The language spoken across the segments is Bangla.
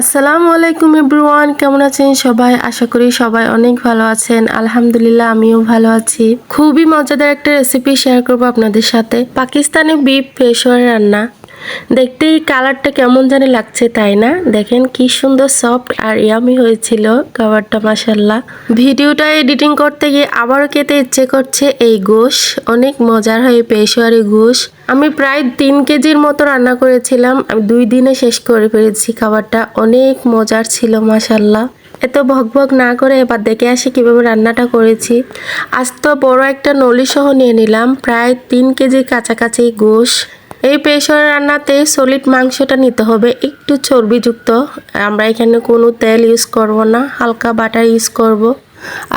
আসসালামু আলাইকুম এভরিওয়ান, কেমন আছেন সবাই? আশা করি সবাই অনেক ভালো আছেন। আলহামদুলিল্লাহ, আমিও ভালো আছি। খুবই মজাদার একটা রেসিপি শেয়ার করব আপনাদের সাথে। পাকিস্তানি বিফ পেশোয়ার রান্না। দেখতেই কালারটা কেমন জানি লাগছে তাই না? দেখেন কি সুন্দর সফট আর ইয়ামি হয়েছিল খাবারটা মাসাল্লাহ ভিডিওটা এডিটিং করতে গিয়ে আবারও খেতে ইচ্ছে করছে এই গোশ। অনেক মজার হয় পেশোয়ারি গোশ। আমি প্রায় তিন কেজির মতো রান্না করেছিলাম। আমি দুই দিনে শেষ করে ফেলেছি খাবারটা। অনেক মজার ছিল মাসাল্লাহ এত ভকভক না করে এবার দেখে আসি কীভাবে রান্নাটা করেছি। আজ তো বড় একটা নলি সহ নিয়ে নিলাম। প্রায় তিন কেজি কাছাকাছি গোশ। এই পেশর রান্নাতে সলিড মাংসটা নিতে হবে, একটু চর্বিযুক্ত। আমরা এখানে কোনো তেল ইউজ করব না, হালকা বাটার ইউজ করব।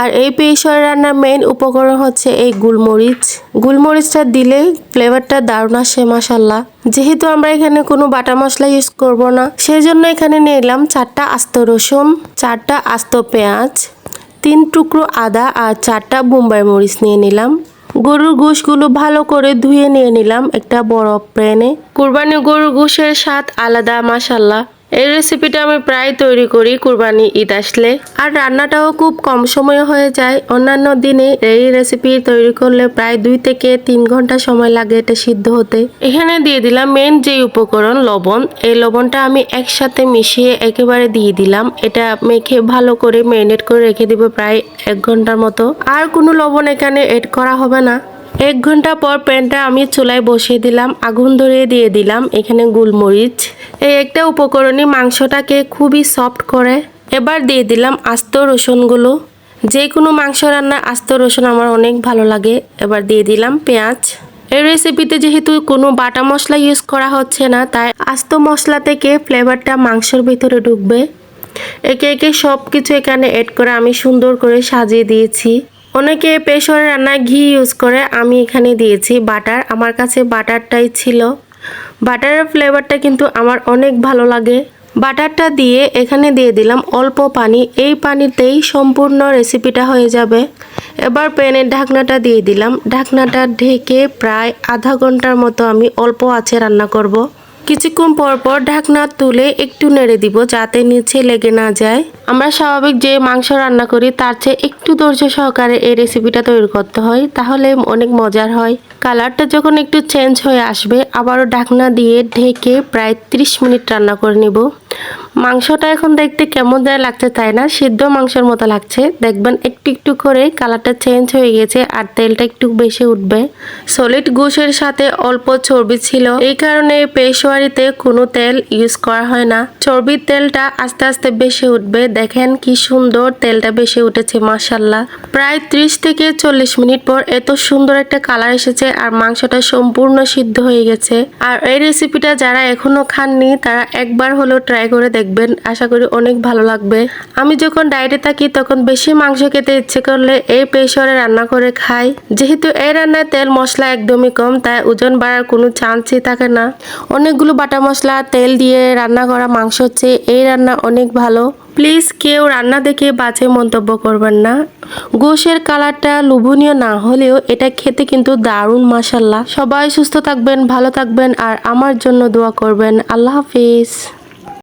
আর এই পেশর রান্নার মেইন উপকরণ হচ্ছে এই গুলমরিচ। গুলমরিচটা দিলে ফ্লেভারটা দারুণ আসে মাসাল্লাহ যেহেতু আমরা এখানে কোনো বাটা মশলা ইউজ করব না সেই জন্য এখানে নিলাম চারটা আস্ত রসুন, চারটা আস্ত পেঁয়াজ, তিন টুকরো আদা আর চারটা বোম্বাই মরিচ নিয়ে নিলাম। গরুর গোশগুলো ভালো করে ধুয়ে নিয়ে নিলাম একটা বড় প্যানে। কোরবানি গরুর গোশের স্বাদ আলাদা মাসাল্লাহ এই রেসিপিটা আমি প্রায় তৈরি করি কুরবানি ঈদ আসলে। আর রান্নাটাও খুব কম সময়ে হয়ে যায়। অন্যান্য দিনে এই রেসিপি তৈরি করলে প্রায় দুই থেকে তিন ঘণ্টা সময় লাগে এটা সিদ্ধ হতে। এখানে দিয়ে দিলাম মেন যে উপকরণ, লবণ। এই লবণটা আমি একসাথে মিশিয়ে একেবারে দিয়ে দিলাম। এটা মেখে ভালো করে ম্যারিনেট করে রেখে দিব প্রায় এক ঘণ্টার মতো। আর কোনো লবণ এখানে এড করা হবে না। এক ঘণ্টা পর প্যানটা আমি চুলায় বসিয়ে দিলাম, আগুন ধরিয়ে দিয়ে দিলাম, এখানে গোলমরিচ। এই একটা উপকরণই মাংসটাকে খুবই সফট করে এবার দিয়ে দিলাম আস্ত রসুনগুলো। যে কোনো মাংস রান্না আস্ত রসুন আমার অনেক ভালো লাগে, এবার দিয়ে দিলাম পেঁয়াজ। এই রেসিপিতে যেহেতু কোনো বাটা মশলা ইউজ করা হচ্ছে না, তাই আস্ত মশলা থেকে ফ্লেভারটা মাংসের ভিতরে ঢুকবে। একে একে সব কিছু এখানে এড করে আমি সুন্দর করে সাজিয়ে দিয়েছি। অনেকে পেশোয়ার রান্নায় ঘি ইউজ করে, আমি এখানে দিয়েছি বাটার। আমার কাছে বাটারটাই ছিল। বাটারের ফ্লেভারটা কিন্তু আমার অনেক ভালো লাগে। বাটারটা দিয়ে এখানে দিয়ে দিলাম অল্প পানি। এই পানিতেই সম্পূর্ণ রেসিপিটা হয়ে যাবে। এবার প্যানের ঢাকনাটা দিয়ে দিলাম। ঢাকনাটা ঢেকে প্রায় আধা ঘণ্টার মতো আমি অল্প আছে রান্না করব। কিছুক্ষণ পর পর ঢাকনা তুলে একটু নেড়ে দিব যাতে নিচে লেগে না যায়। আমরা স্বাভাবিক যে মাংস রান্না করি, তার চেয়ে একটু ধৈর্য সহকারে এই রেসিপিটা তৈরি করতে হয়, তাহলে অনেক মজার হয়। কালারটা যখন একটু চেঞ্জ হয়ে আসবে, আবারও ঢাকনা দিয়ে ঢেকে প্রায় 30 মিনিট রান্না করে নিব। মাংসটা এখন দেখতে কেমন যায় লাগছে তাই না? সিদ্ধ মাংসের মতো লাগছে। দেখবেন একটু একটু করে কালারটা চেঞ্জ হয়ে গেছে আর তেলটা একটু বেশি উঠবে। সলিড গোশের সাথে অল্প চর্বি ছিল। এই কারণে পেশোয়ারিতে কোনো তেল ইউজ করা হয় না। চর্বির তেলটা আস্তে আস্তে বেশি উঠবে। দেখেন কি সুন্দর তেলটা বেশি উঠেছে মাসাল্লাহ প্রায় ত্রিশ থেকে চল্লিশ মিনিট পর এত সুন্দর একটা কালার এসেছে আর মাংসটা সম্পূর্ণ সিদ্ধ হয়ে গেছে। আর এই রেসিপিটা যারা এখনও খাননি, তারা একবার হলেও ট্রাই করে দেখবেন। আশা করি অনেক ভালো লাগবে। আমি যখন ডায়েটে থাকি, তখন বেশি মাংস খেতে ইচ্ছে করলে এই পেশরে রান্না করে খাই। যেহেতু এই রান্নায় তেল মশলা একদমই কম, তাই ওজন বাড়ার কোনো চান্সই থাকে না। অনেকগুলো বাটা মশলা, তেল দিয়ে রান্না করা মাংস হচ্ছে, এই রান্না অনেক ভালো। প্লিজ কেউ রান্না দেখে বাজে মন্তব্য করবেন না। গোশের কালারটা লোভনীয় না হলেও এটা খেতে কিন্তু দারুণ মাসাল্লাহ সবাই সুস্থ থাকবেন, ভালো থাকবেন, আর আমার জন্য দোয়া করবেন। আল্লাহ হাফিজ।